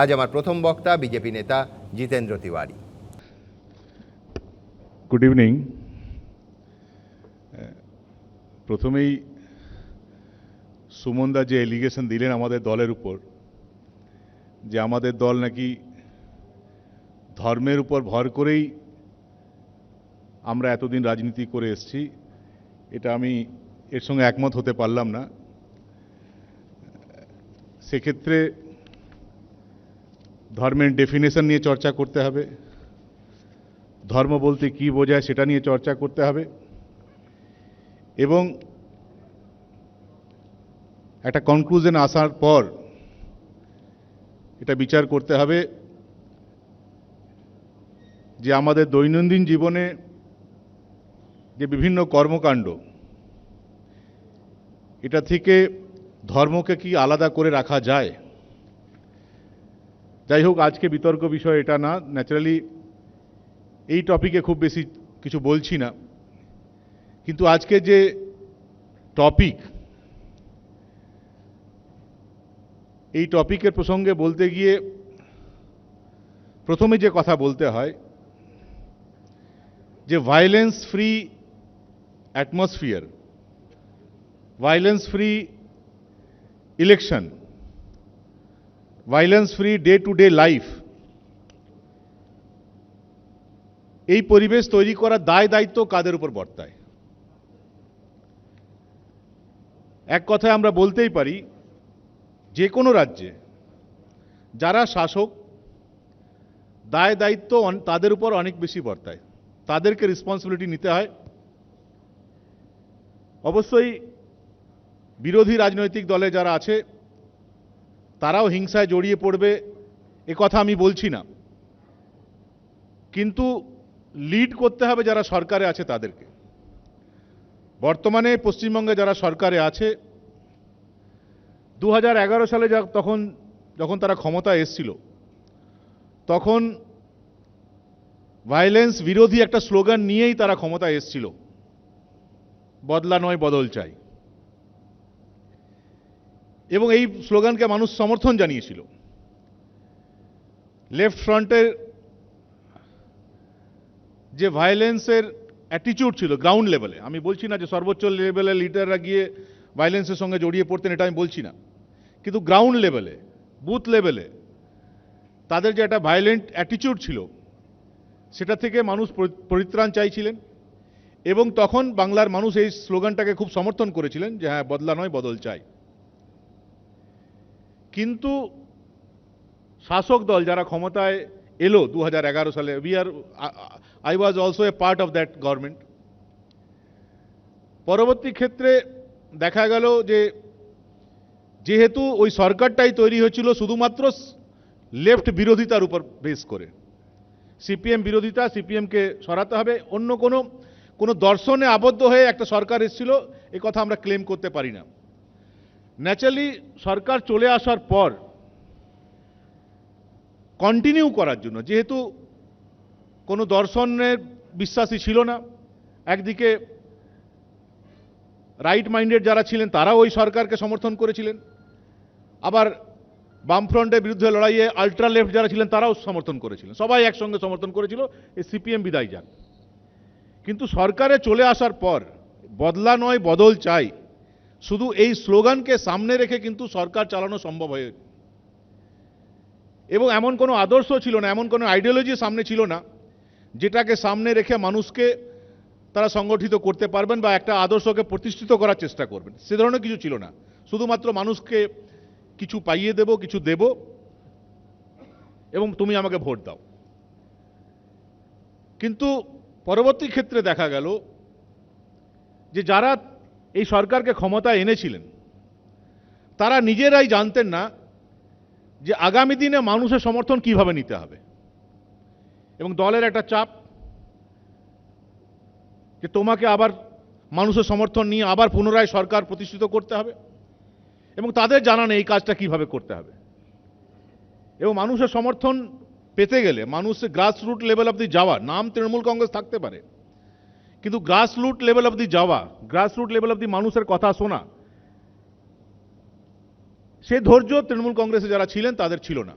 আজ আমার প্রথম বক্তা বিজেপি নেতা জিতেন্দ্র তিওয়ারি। গুড ইভিনিং প্রথমেই সুমনদা যে এলিগেশন দিলেন আমাদের দলের উপর, যে আমাদের দল নাকি ধর্মের উপর ভর করেই আমরা এতদিন রাজনীতি করে এসেছি, এটা আমি এর সঙ্গে একমত হতে পারলাম না। সেক্ষেত্রে ধর্মের ডেফিনেশন নিয়ে চর্চা করতে হবে। ধর্ম বলতে কি বোঝায় সেটা নিয়ে চর্চা করতে হবে। এবং একটা কনক্লুশন আসার পর এটা বিচার করতে হবে যে আমাদের দৈনন্দিন জীবনে যে বিভিন্ন কর্মকাণ্ড, এটা থেকে ধর্মকে কি আলাদা করে রাখা যায়? যাই হোক আজকে বিতর্ক বিষয় এটা না। ন্যাচারালি এই টপিকে খুব বেশি কিছু বলছি না। কিন্তু আজকে যে টপিক এই টপিকের প্রসঙ্গে বলতে গিয়ে প্রথমে যে কথা বলতে হয়, যে violence free atmosphere violence free election violence free day to day life এই পরিবেশ তৈরি করার দায় দায়িত্ব কাদের উপর বর্তায়? এক কথায় আমরা বলতেই পারি, যে কোনো রাজ্যে যারা শাসক, দায় দায়িত্ব তাদের উপর অনেক বেশি বর্তায়। তাদেরকে রেসপন্সিবিলিটি নিতে হয়। অবশ্যই বিরোধী রাজনৈতিক দলে যারা আছে তারাও হিংসায় জড়িয়ে পড়বে, এ কথা আমি বলছি না। কিন্তু লিড করতে হবে যারা সরকারে আছে তাদেরকে। বর্তমানে পশ্চিমবঙ্গে যারা সরকারে আছে দু হাজার এগারো সালে যা তখন, যখন তারা ক্ষমতা এসছিল, তখন ভায়োলেন্স বিরোধী একটা স্লোগান নিয়েই তারা ক্ষমতা এসছিল। বদলা নয়, বদল চাই। এবং এই স্লোগানকে মানুষ সমর্থন জানিয়েছিল। লেফট ফ্রন্টের যে ভায়োলেন্সের অ্যাটিচিউড ছিল গ্রাউন্ড লেভেলে আমি বলছি না যে সর্বোচ্চ লেভেলে লিডাররা গিয়ে ভায়োলেন্সের সঙ্গে জড়িয়ে পড়তেন, এটা আমি বলছি না। কিন্তু গ্রাউন্ড লেভেলে বুথ লেভেলে তাদের যে একটা ভায়োলেন্ট অ্যাটিটিউড ছিল, সেটা থেকে মানুষ পরিত্রাণ চাইছিলেন এবং তখন বাংলার মানুষ এই স্লোগানটাকে খুব সমর্থন করেছিলেন যে হ্যাঁ বদলা নয়, বদল চাই। কিন্তু শাসক দল যারা ক্ষমতায় এলো দু হাজার এগারো সালে we are I was also a part of that government পরবর্তী ক্ষেত্রে দেখা গেল যে যেহেতু ওই সরকারটাই তৈরি হয়েছিল শুধুমাত্র লেফট বিরোধিতার উপর বেস করে। সিপিএম বিরোধিতা সিপিএমকে সরাতে হবে, অন্য কোনো কোনো দর্শনে আবদ্ধ হয়ে একটা সরকার এসেছিল, এ কথা আমরা ক্লেম করতে পারি না। ন্যাচারালি সরকার চলে আসার পর কন্টিনিউ করার জন্য, যেহেতু কোনো দর্শনের বিশ্বাসী ছিল না, একদিকে রাইট মাইন্ডেড যারা ছিলেন, তারাও ওই সরকারকে সমর্থন করেছিলেন। আবার বামফ্রন্টের বিরুদ্ধে লড়াইয়ে আল্ট্রা লেফট যারা ছিলেন, তারাও সমর্থন করেছিলেন। সবাই একসঙ্গে সমর্থন করেছিল, এই সিপিএম বিদায় যান। কিন্তু সরকারে চলে আসার পর, বদলা নয়, বদল চাই। শুধু এই স্লোগানকে সামনে রেখে কিন্তু সরকার চালানো সম্ভব হয়ে এবং এমন কোনো আদর্শ ছিল না, এমন কোনো আইডিওলজি সামনে ছিল না, যেটাকে সামনে রেখে মানুষকে তারা সংগঠিত করতে পারবেন বা একটা আদর্শকে প্রতিষ্ঠিত করার চেষ্টা করবেন। সে ধরনের কিছু ছিল না। শুধুমাত্র মানুষকে কিছু পাইয়ে দেব, কিছু দেব এবং তুমি আমাকে ভোট দাও। কিন্তু পরবর্তী ক্ষেত্রে দেখা গেল যে যারা এই সরকারকে ক্ষমতায় এনেছিলেন। তারা নিজেরাই জানতেন না যে আগামী দিনে মানুষের সমর্থন কীভাবে নিতে হবে। এবং দলের একটা চাপ যে তোমাকে আবার মানুষের সমর্থন নিয়ে আবার পুনরায় সরকার প্রতিষ্ঠিত করতে হবে এবং তাদের জানা এই কাজটা কীভাবে করতে হবে। এবং মানুষের সমর্থন পেতে গেলে মানুষের গ্রাস রুট লেভেল অব্দি যাওয়া নাম তৃণমূল কংগ্রেস থাকতে পারে কিন্তু গ্রাস রুট লেভেল অব্দি যাওয়া গ্রাস রুট লেভেল অব্দি মানুষের কথা শোনা, সে ধৈর্য তৃণমূল কংগ্রেসে যারা ছিলেন তাদের ছিল না,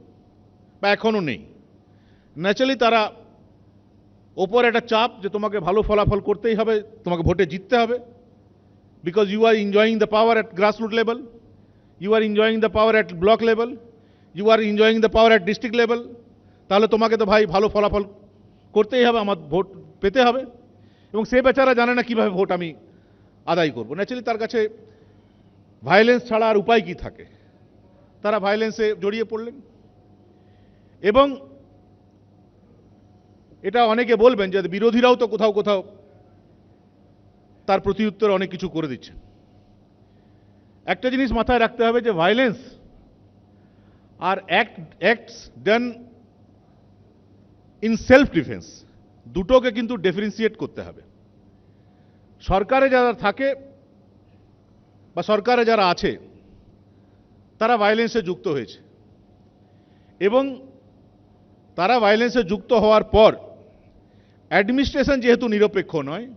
বা এখনও নেই। ন্যাচারালি তারা ওপর একটা চাপ যে তোমাকে ভালো ফলাফল করতেই হবে, তোমাকে ভোটে জিততে হবে because you are enjoying the power at grassroot level you are enjoying the power at block level you are enjoying the power at district level তাহলে তোমাকে তো ভাই ভালো ফলাফল করতেই হবে, আমার ভোট পেতে হবে। এবং সে বেচারা জানে না কীভাবে ভোট আমি আদায় করব। ন্যাচারালি তার কাছে ভায়োলেন্স ছাড়া আর উপায় কি থাকে? তারা ভায়োলেন্সে জড়িয়ে পড়লেন। এবং এটা অনেকে বলবেন যে বিরোধীরাও তো কোথাও কোথাও তার প্রতিউত্তরে অনেক কিছু করে দিচ্ছেন। একটা জিনিস মাথায় রাখতে হবে যে violence R act acts done in self defence দুটোকে কিন্তু ডিফারেন্সিয়েট করতে হবে। সরকারে যারা থাকে বা সরকারে যারা আছে, তারা ভায়োলেন্সে যুক্ত হয়েছে। এবং তারা ভায়োলেন্সে যুক্ত হওয়ার পর অ্যাডমিনিস্ট্রেশন যেহেতু নিরপেক্ষ নয়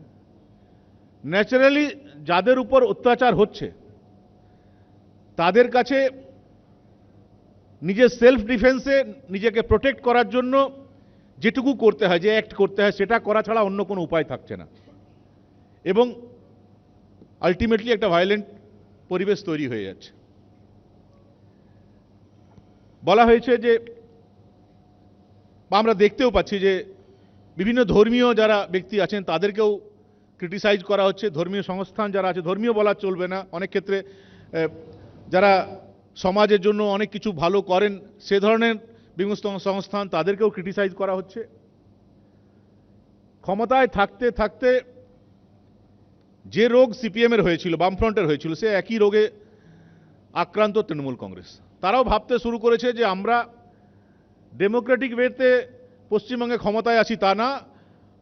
ন্যাচারালি যাদের উপর অত্যাচার হচ্ছে, তাদের কাছে নিজের সেলফ ডিফেন্সে নিজেকে প্রোটেক্ট করার জন্য যেটুকু করতে হয়, যে অ্যাক্ট করতে হয়, সেটা করা ছাড়া অন্য কোনো উপায় থাকছে না। এবং আলটিমেটলি একটা ভায়োলেন্ট পরিবেশ তৈরি হয়ে যাচ্ছে। বলা হয়েছে যে, বা আমরা দেখতেও পাচ্ছি যে, বিভিন্ন ধর্মীয় যারা ব্যক্তি আছেন, তাদেরকেও ক্রিটিসাইজ করা হচ্ছে। ধর্মীয় সংস্থান যারা আছে, ধর্মীয় বলা চলবে না। অনেক ক্ষেত্রে যারা সমাজের জন্য অনেক কিছু ভালো করেন, সে ধরনের বিভিন্ন সংস্থান তাদেরকেও ক্রিটিসাইজ করা হচ্ছে। ক্ষমতায় থাকতে থাকতে যে রোগ সিপিএমের হয়েছিল, বামফ্রন্টের হয়েছিল, সে একই রোগে আক্রান্ত তৃণমূল কংগ্রেস। তারাও ভাবতে শুরু করেছে যে আমরা ডেমোক্রেটিক ওয়েতে পশ্চিমবঙ্গে ক্ষমতায় আছি তা না,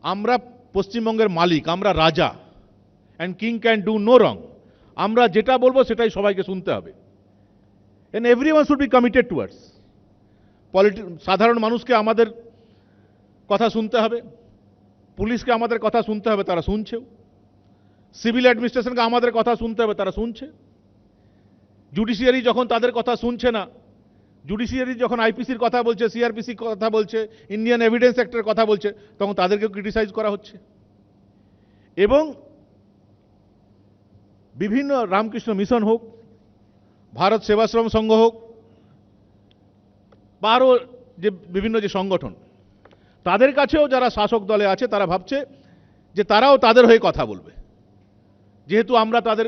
আমরা পশ্চিমবঙ্গের মালিক, আমরা রাজা and king can do no wrong আমরা যেটা বলব সেটাই সবাইকে শুনতে হবে। And every one should be committed towards polity, সাধারণ মানুষকে আমাদের কথা শুনতে হবে, পুলিশকে আমাদের কথা শুনতে হবে, তারা শুনছেও। সিভিল অ্যাডমিনিস্ট্রেশনকে আমাদের কথা শুনতে হবে, তারা শুনছে। জুডিশিয়ারি যখন তাদের কথা শুনছে না, জুডিশিয়ারি যখন আইপিসির কথা বলছে, সিআরপিসি কথা বলছে, ইন্ডিয়ান এভিডেন্স অ্যাক্টের কথা বলছে, তখন তাদেরকেও ক্রিটিসাইজ করা হচ্ছে। এবং বিভিন্ন রামকৃষ্ণ মিশন হোক, ভারত সেবাশ্রম সংঘ হোক বা আরও যে বিভিন্ন যে সংগঠন, তাদের কাছেও যারা শাসক দলে আছে, তারা ভাবছে যে তারাও তাদের হয়ে কথা বলবে। যেহেতু আমরা তাদের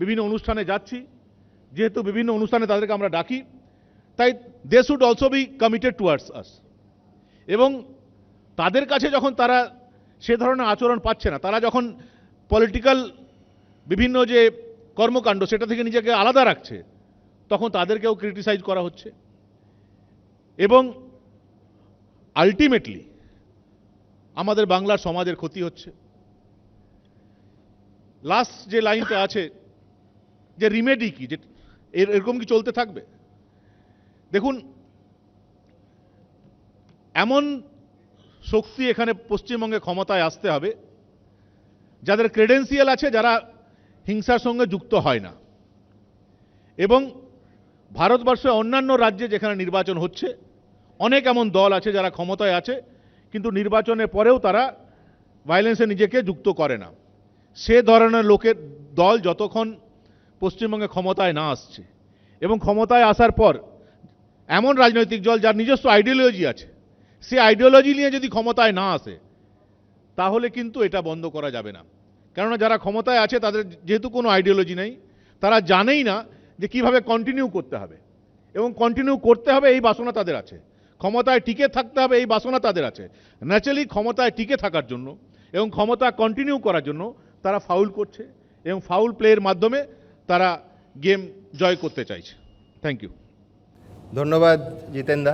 বিভিন্ন অনুষ্ঠানে যাচ্ছি, যেহেতু বিভিন্ন অনুষ্ঠানে তাদেরকে আমরা ডাকি, তাই they should also be committed towards us এবং তাদের কাছে যখন তারা সে ধরনের আচরণ পাচ্ছে না, তারা যখন পলিটিক্যাল বিভিন্ন যে কর্মকাণ্ড, সেটা থেকে নিজেকে আলাদা রাখছে, তখন তাদেরকেও ক্রিটিসাইজ করা হচ্ছে। এবং আলটিমেটলি আমাদের বাংলার সমাজের ক্ষতি হচ্ছে। লাস্ট যে লাইনটা আছে, যে রিমেডি কি, যে এর- এরকম কি চলতে থাকবে? দেখুন, এমন শক্তি এখানে পশ্চিমবঙ্গে ক্ষমতায় আসতে হবে, যাদের ক্রেডেন্সিয়াল আছে যারা হিংসার সঙ্গে যুক্ত হয় না। এবং ভারতবর্ষে অন্যান্য রাজ্যে যেখানে নির্বাচন হচ্ছে অনেক এমন দল আছে যারা ক্ষমতায় আছে, কিন্তু নির্বাচনের পরেও তারা ভায়োলেন্সে নিজেকে যুক্ত করে না। সে ধরনের লোকের দল যতক্ষণ পশ্চিমবঙ্গে ক্ষমতায় না আসছে এবং ক্ষমতায় আসার পর এমন রাজনৈতিক দল যার নিজস্ব আইডিওলজি আছে, সে আইডিওলজি নিয়ে যদি ক্ষমতায় না আসে, তাহলে কিন্তু এটা বন্ধ করা যাবে না। কেননা যারা ক্ষমতায় আছে, তাদের যেহেতু কোনো আইডিওলজি নেই, তারা জানেই না যে কীভাবে কন্টিনিউ করতে হবে। এবং কন্টিনিউ করতে হবে এই বাসনা তাদের আছে। ক্ষমতায় টিকে থাকতে হবে, এই বাসনা তাদের আছে। ন্যাচারালি ক্ষমতায় টিকে থাকার জন্য এবং ক্ষমতা কন্টিনিউ করার জন্য তারা ফাউল করছে এবং ফাউল প্লেয়ের মাধ্যমে তারা গেম জয় করতে চাইছে। থ্যাংক ইউ ধন্যবাদ জিতেন দা